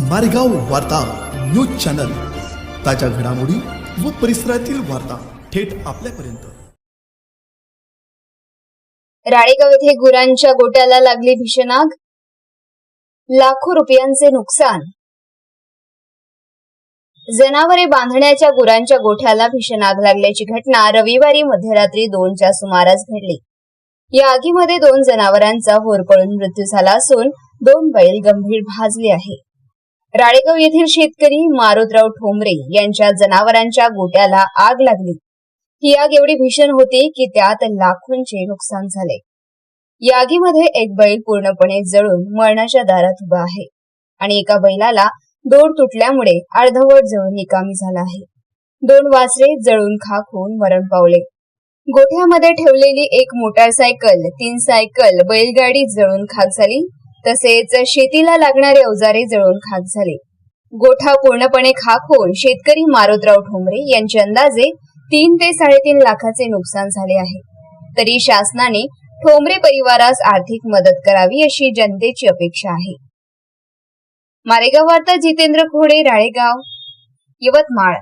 मारेगाव वार्ता news channel. ताज्या घडामोडी व परिसरातील वार्ता थेट आपल्यापर्यंत. राळेगाव येथे गुरांच्या गोट्याला लागली भीषण आग लाखो रुपयांचे नुकसान. जनावरे बांधण्याच्या गुरांच्या गोठ्याला भीषण आग लागल्याची घटना रविवारी मध्यरात्री दोनच्या सुमारास घडली. या आगीमध्ये दोन जनावरांचा होरपळून मृत्यू झाला असून दोन बैल गंभीर भाजले आहे राळेगाव येथील शेतकरी मारुतराव ठोंबरे यांच्या जनावरांच्या गोट्याला आग लागली. ही आग एवढी भीषण होती की त्यात लाखोंचे नुकसान झाले. या आगीमध्ये एक बैल पूर्णपणे जळून मरणाच्या दारात उभा आहे आणि एका बैलाला दोर तुटल्यामुळे अर्धवट जळून निकामी झाला आहे. दोन वासरे जळून खाक होऊन मरण पावले. गोठ्यामध्ये ठेवलेली एक मोटारसायकल तीन सायकल बैलगाडी जळून खाक झाली. तसेच शेतीला लागणारे अवजारे जळून खाक झाले. गोठा पूर्णपणे खाक होऊन शेतकरी मारोतराव ठोंबरे यांचे अंदाजे तीन ते साडेतीन लाखाचे नुकसान झाले आहे. तरी शासनाने ठोंबरे परिवारास आर्थिक मदत करावी अशी जनतेची अपेक्षा आहे. मारेगाव वार्ता जितेंद्र खोडे राळेगाव. यवतमाळ.